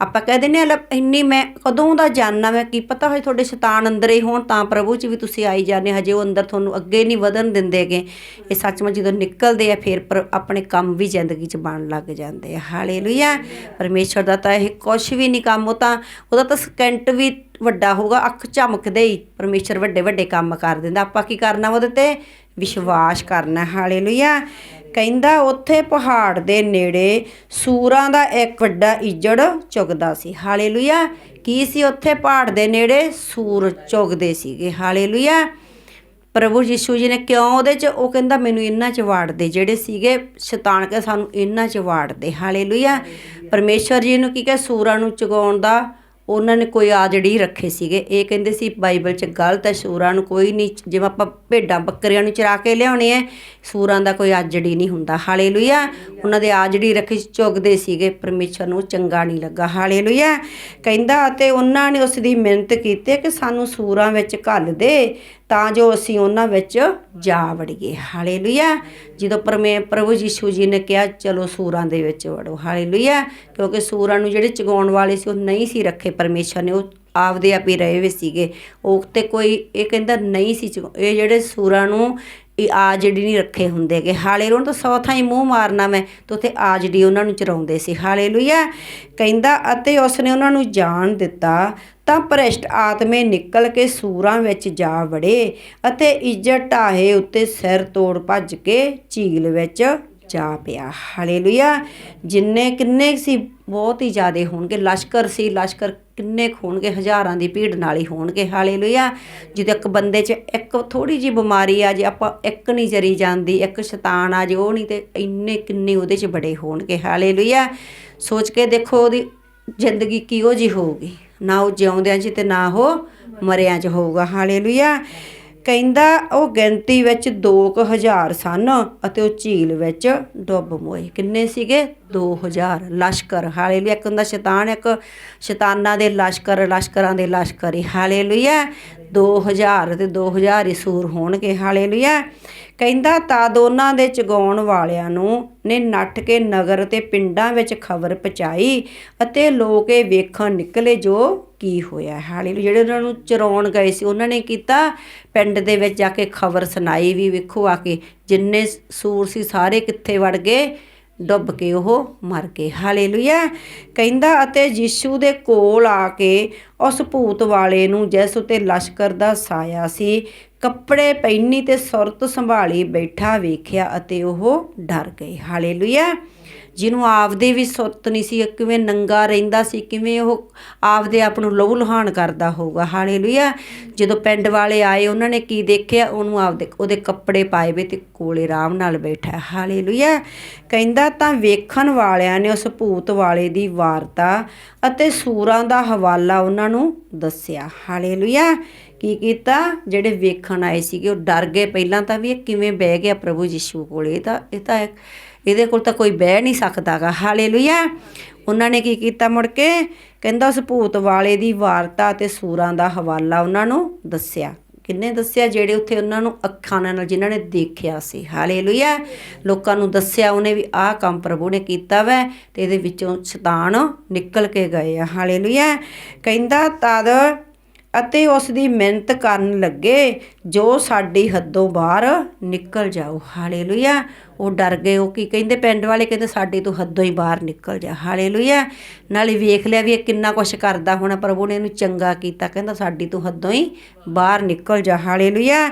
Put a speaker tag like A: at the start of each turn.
A: ਆਪਾਂ ਕਹਿ ਦਿੰਦੇ ਆ ਲੈ ਇੰਨੀ ਮੈਂ ਕਦੋਂ ਦਾ ਜਾਣਨਾ ਮੈਂ ਕੀ ਪਤਾ ਹੋਏ ਤੁਹਾਡੇ ਸ਼ੈਤਾਨ ਅੰਦਰ ਹੀ ਹੋਣ, ਤਾਂ ਪ੍ਰਭੂ ਚ ਵੀ ਤੁਸੀਂ ਆਈ ਜਾਂਦੇ ਹਜੇ ਉਹ ਅੰਦਰ ਤੁਹਾਨੂੰ ਅੱਗੇ ਨਹੀਂ ਵਧਣ ਦਿੰਦੇਗੇ ਇਹ ਸੱਚਮੁੱਚ ਜਦੋਂ ਨਿਕਲਦੇ ਆ, ਫਿਰ ਪਰ ਆਪਣੇ ਕੰਮ ਵੀ ਜ਼ਿੰਦਗੀ ਚ ਬਣ ਲੱਗ ਜਾਂਦੇ ਆ। ਹਾਲੇਲੂਇਆ। ਪਰਮੇਸ਼ਰ ਦਾ ਤਾਂ ਇਹ ਕੁਝ ਵੀ ਨਹੀਂ ਕੰਮ, ਉਹ ਤਾਂ, ਉਹਦਾ ਤਾਂ ਸਕਿੰਟ ਵੀ ਵੱਡਾ ਹੋਊਗਾ, ਅੱਖ ਝਮਕਦੇ ਹੀ। ਪਰਮੇਸ਼ਰ ਵੱਡੇ ਵੱਡੇ ਕੰਮ ਕਰ ਦਿੰਦਾ। ਆਪਾਂ ਕੀ ਕਰਨਾ ਉਹਦੇ ਤੇ? ਵਿਸ਼ਵਾਸ ਕਰਨਾ, ਹਾਲੇਲੂਇਆ। ਕਹਿੰਦਾ ਉੱਥੇ ਪਹਾੜ ਦੇ ਨੇੜੇ ਸੂਰਾਂ ਦਾ ਇੱਕ ਵੱਡਾ ਇਜੜ ਚੁਗਦਾ ਸੀ। ਹਾਲੇਲੂਇਆ। ਕੀ ਸੀ ਉੱਥੇ ਪਹਾੜ ਦੇ ਨੇੜੇ? ਸੂਰ ਚੁਗਦੇ ਸੀਗੇ। ਹਾਲੇਲੂਇਆ। ਪ੍ਰਭੂ ਯਿਸੂ ਜੀ ਨੇ ਕਿਉਂ ਉਹਦੇ ਚ, ਉਹ ਕਹਿੰਦਾ ਮੈਨੂੰ ਇਹਨਾਂ ਚ ਵਾੜਦੇ, ਜਿਹੜੇ ਸੀਗੇ ਸ਼ੈਤਾਨ ਕੇ ਸਾਨੂੰ ਇਹਨਾਂ ਚ ਵਾੜਦੇ। ਹਾਲੇਲੂਇਆ। ਪਰਮੇਸ਼ਵਰ ਜੀ ਨੂੰ ਕੀ ਕਹੇ? ਸੂਰਾਂ ਨੂੰ ਚਗਾਉਣ ਦਾ ਉਹਨਾਂ ਨੇ ਕੋਈ ਆ ਆਜੜੀ ਰੱਖੇ ਸੀਗੇ। ਇਹ ਕਹਿੰਦੇ ਸੀ, ਬਾਈਬਲ 'ਚ ਗਲਤ ਹੈ, ਸੂਰਾਂ ਨੂੰ ਕੋਈ ਨਹੀਂ, ਜਿਵੇਂ ਆਪਾਂ ਭੇਡਾਂ ਬੱਕਰੀਆਂ ਨੂੰ ਚਰਾ ਕੇ ਲਿਆਉਣੇ ਐ, ਸੂਰਾਂ ਦਾ ਕੋਈ ਆਜੜੀ ਨਹੀਂ ਹੁੰਦਾ। ਹਾਲੇਲੂਇਆ। ਉਹਨਾਂ ਦੇ ਆਜੜੀ ਰੱਖੀ ਚੁਗਦੇ ਸੀਗੇ। ਪਰਮੇਸ਼ਰ ਨੂੰ ਚੰਗਾ ਨਹੀਂ ਲੱਗਾ। ਹਾਲੇਲੂਇਆ। ਕਹਿੰਦਾ, ਅਤੇ ਉਹਨਾਂ ਨੇ ਉਸ ਦੀ ਮਿਹਨਤ ਕੀਤੀ ਕਿ ਸਾਨੂੰ ਸੂਰਾਂ ਵਿੱਚ ਘੱਲ ਦੇ। ਤਾਂ ਜੋ ਅਸੀਂ ਉਹਨਾਂ ਵਿੱਚ ਜਾ ਵੜੀਏ। ਹਾਲੇਲੂਇਆ। ਜਦੋਂ ਪਰਮੇ, ਪ੍ਰਭੂ ਯੀਸ਼ੂ ਜੀ ਨੇ ਕਿਹਾ, ਚਲੋ ਸੂਰਾਂ ਦੇ ਵਿੱਚ ਵੜੋ। ਹਾਲੇਲੂਇਆ। ਕਿਉਂਕਿ ਸੂਰਾਂ ਨੂੰ ਜਿਹੜੇ ਚਗਾਉਣ ਵਾਲੇ ਸੀ, ਉਹ ਨਹੀਂ ਸੀ ਰੱਖੇ ਪਰਮੇਸ਼ਰ ਨੇ। ਉਹ ਆਪਦੇ ਆਪ ਹੀ ਰਹੇ ਹੋਏ ਸੀਗੇ। ਉਹ ਤੇ ਕੋਈ, ਇਹ ਕਹਿੰਦਾ ਨਹੀਂ ਸੀ ਚੁਗਾ- ਇਹ ਜਿਹੜੇ ਸੂਰਾਂ ਨੂੰ ਇਹ ਆ ਜਿਹੜੀ ਨਹੀਂ ਰੱਖੇ ਹੁੰਦੇਗੇ ਹਾਲੇ ਉਹਨਾਂ ਤਾਂ ਸੌ ਥਾਈ ਮੂੰਹ ਮਾਰਨਾ ਮੈਂ, ਤੇ ਉੱਥੇ ਆ ਜਿਹੜੀ ਉਹਨਾਂ ਨੂੰ ਚਰਾਉਂਦੇ ਸੀ। ਹਾਲੇਲੂਇਆ। ਕਹਿੰਦਾ, ਅਤੇ ਉਸਨੇ ਉਹਨਾਂ ਨੂੰ ਜਾਣ ਦਿੱਤਾ, ਤਾਂ ਭ੍ਰਿਸ਼ਟ ਆਤਮੇ ਨਿਕਲ ਕੇ ਸੂਰਾਂ ਵਿੱਚ ਜਾ ਵੜੇ ਅਤੇ ਇੱਜ਼ਤ ਢਾਹੇ ਉੱਤੇ ਸਿਰ ਤੋੜ ਭੱਜ ਕੇ ਝੀਲ ਵਿੱਚ ਜਾ ਪਿਆ। ਹਾਲੇਲੂਇਆ। ਜਿੰਨੇ ਕਿੰਨੇ ਸੀ, ਬਹੁਤ ਹੀ ਜ਼ਿਆਦੇ ਹੋਣਗੇ। ਲਸ਼ਕਰ ਸੀ, ਲਸ਼ਕਰ ਕਿੰਨੇ ਕੁ ਹੋਣਗੇ? ਹਜ਼ਾਰਾਂ ਦੀ ਭੀੜ ਨਾਲ ਹੀ ਹੋਣਗੇ, ਹਾਲੇਲੂਇਆ। ਜਦੋਂ ਇੱਕ ਬੰਦੇ 'ਚ ਇੱਕ ਥੋੜੀ ਜੀ ਬਿਮਾਰੀ ਆ, ਜੇ ਆਪਾਂ ਇੱਕ ਨਹੀਂ ਜਰੀ ਜਾਂਦੀ, ਇੱਕ ਸ਼ੈਤਾਨ ਆ, ਜੇ ਉਹ ਨਹੀਂ ਤੇ ਇੰਨੇ ਕਿੰਨੇ ਉਹਦੇ 'ਚ ਬੜੇ ਹੋਣਗੇ, ਹਾਲੇਲੂਇਆ। ਸੋਚ ਕੇ ਦੇਖੋ ਉਹਦੀ ਜ਼ਿੰਦਗੀ ਕਿਹੋ ਜੀ ਹੋਊਗੀ। ਨਾ ਉਹ ਜਿਉਂਦਿਆਂ 'ਚ ਤੇ ਨਾ ਉਹ ਮਰਿਆਂ 'ਚ ਹੋਊਗਾ, ਹਾਲੇਲੂਇਆ। ਕਹਿੰਦਾ ਉਹ ਗਿਣਤੀ ਵਿੱਚ 2000 ਸਨ ਅਤੇ ਉਹ ਝੀਲ ਵਿੱਚ ਡੁੱਬ ਮੋਏ। ਕਿੰਨੇ ਸੀਗੇ? 2000 ਲਸ਼ਕਰ। ਹਾਲੇਲੂਇਆ। ਇੱਕ ਹੁੰਦਾ ਸ਼ੈਤਾਨ, ਇੱਕ ਸ਼ੈਤਾਨਾਂ ਦੇ ਲਸ਼ਕਰ, ਲਸ਼ਕਰਾਂ ਦੇ ਲਸ਼ਕਰ। ਹੀ ਹਾਲੇਲੂਇਆ 2000 ਤੇ 2000 ਹੀ ਸੂਰ ਹੋਣਗੇ। ਹਾਲੇਲੂਇਆ। ਕਹਿੰਦਾ ਤਾਂ ਦੋਨਾਂ ਦੇ ਚਗਾਉਣ ਵਾਲਿਆਂ ਨੂੰ ਨੇ ਨੱਠ ਕੇ ਨਗਰ ਤੇ ਪਿੰਡਾਂ ਵਿੱਚ ਖਬਰ ਪਹੁੰਚਾਈ ਅਤੇ ਲੋਕ ਇਹ ਵੇਖਣ ਨਿਕਲੇ ਜੋ ਕੀ ਹੋਇਆ? ਹਾਲੇਲੂਇਆ ਜਿਹੜੇ ਉਹਨਾਂ ਨੂੰ ਚਰਾਉਣ ਗਏ ਸੀ, ਉਹਨਾਂ ਨੇ ਕੀਤਾ। ਪਿੰਡ ਦੇ ਵਿੱਚ ਜਾ ਕੇ ਖਬਰ ਸੁਣਾਈ ਵੀ, ਵੇਖੋ ਆ ਕੇ ਜਿੰਨੇ ਸੂਰ ਸੀ ਸਾਰੇ ਕਿੱਥੇ ਵੜ ਗਏ, ਡੁੱਬ ਕੇ ਉਹ ਮਰ ਗਏ। ਹਾਲੇਲੂਇਆ। ਕਹਿੰਦਾ, ਅਤੇ ਯਿਸੂ ਦੇ ਕੋਲ ਆ ਕੇ ਉਸ ਭੂਤ ਵਾਲੇ ਨੂੰ ਜਿਸ ਉਤੇ ਲਸ਼ਕਰ ਦਾ ਸਾਇਆ ਸੀ, ਕੱਪੜੇ ਪਹਿਨੀ ਤੇ ਸੁਰਤ ਸੰਭਾਲੀ ਬੈਠਾ ਵੇਖਿਆ ਅਤੇ ਉਹ ਡਰ ਗਏ। ਹਾਲੇਲੂਇਆ। ਜਿਹਨੂੰ ਆਪਦੇ ਵੀ ਸੁਰਤ ਨਹੀਂ ਸੀ, ਕਿਵੇਂ ਨੰਗਾ ਰਹਿੰਦਾ ਸੀ, ਕਿਵੇਂ ਉਹ ਆਪਦੇ ਆਪ ਨੂੰ ਲਹੂ ਲੁਹਾਨ ਕਰਦਾ ਹੋਊਗਾ। ਹਾਲੇਲੂਇਆ। ਜਦੋਂ ਪਿੰਡ ਵਾਲੇ ਆਏ, ਉਹਨਾਂ ਨੇ ਕੀ ਦੇਖਿਆ? ਉਹਨੂੰ ਆਪਦੇ, ਉਹਦੇ ਕੱਪੜੇ ਪਾਏ ਵੇ ਤੇ ਕੋਲੇ ਆਰਾਮ ਨਾਲ ਬੈਠਾ। ਹਾਲੇਲੂਇਆ। ਕਹਿੰਦਾ ਤਾਂ ਵੇਖਣ ਵਾਲਿਆਂ ਨੇ ਉਸ ਭੂਤ ਵਾਲੇ ਦੀ ਵਾਰਤਾ ਅਤੇ ਸੂਰਾਂ ਦਾ ਹਵਾਲਾ ਉਹਨਾਂ ਨੂੰ ਦੱਸਿਆ। ਹਾਲੇਲੂਇਆ। ਕੀ ਕੀਤਾ? ਜਿਹੜੇ ਵੇਖਣ ਆਏ ਸੀਗੇ, ਉਹ ਡਰ ਗਏ ਪਹਿਲਾਂ ਤਾਂ ਵੀ ਇਹ ਕਿਵੇਂ ਬਹਿ ਗਿਆ ਪ੍ਰਭੂ ਯਿਸੂ ਕੋਲ। ਇਹ ਤਾਂ ਇਹ ਤਾਂ ਇਹਦੇ ਕੋਲ ਤਾਂ ਕੋਈ ਬਹਿ ਨਹੀਂ ਸਕਦਾਗਾ। ਹਾਲੇਲੂਇਆ! ਉਹਨਾਂ ਨੇ ਕੀ ਕੀਤਾ ਮੁੜ ਕੇ? ਕਹਿੰਦਾ ਉਸ ਭੂਤ ਵਾਲੇ ਦੀ ਵਾਰਤਾ ਤੇ ਸੂਰਾਂ ਦਾ ਹਵਾਲਾ ਉਹਨਾਂ ਨੂੰ ਦੱਸਿਆ। ਕਿੰਨੇ ਦੱਸਿਆ? ਜਿਹੜੇ ਉੱਥੇ ਉਹਨਾਂ ਨੂੰ ਅੱਖਾਂ ਨਾਲ, ਜਿਨ੍ਹਾਂ ਨੇ ਦੇਖਿਆ ਸੀ। ਹਾਲੇਲੂਇਆ! ਲੋਕਾਂ ਨੂੰ ਦੱਸਿਆ ਉਹਨੇ ਵੀ ਆਹ ਕੰਮ ਪ੍ਰਭੂ ਨੇ ਕੀਤਾ ਵੈ ਤੇ ਇਹਦੇ ਵਿੱਚੋਂ ਸ਼ੈਤਾਨ ਨਿਕਲ ਕੇ ਗਏ ਆ। ਹਾਲੇਲੂਇਆ! ਕਹਿੰਦਾ, ਤਦ ਅਤੇ ਉਸ ਦੀ ਮਿਹਨਤ ਕਰਨ ਲੱਗੇ ਜੋ ਸਾਡੀ ਹੱਦੋਂ ਬਾਹਰ ਨਿਕਲ ਜਾਓ ਹਾਲੇਲੂਇਆ। ਉਹ ਡਰ ਗਏ, ਉਹ ਕੀ ਕਹਿੰਦੇ ਪਿੰਡ ਵਾਲੇ? ਕਹਿੰਦੇ ਸਾਡੀ ਤੋਂ ਹੱਦੋਂ ਹੀ ਬਾਹਰ ਨਿਕਲ ਜਾ। ਹਾਲੇਲੂਇਆ। ਨਾਲੇ ਵੇਖ ਲਿਆ ਵੀ ਇਹ ਕਿੰਨਾ ਕੁਛ ਕਰਦਾ ਹੋਣਾ। ਪ੍ਰਭੂ ਨੇ ਇਹਨੂੰ ਚੰਗਾ ਕੀਤਾ। ਕਹਿੰਦਾ ਸਾਡੀ ਤੋਂ ਹੱਦੋਂ ਹੀ ਬਾਹਰ ਨਿਕਲ ਜਾ। ਹਾਲੇਲੂਇਆ।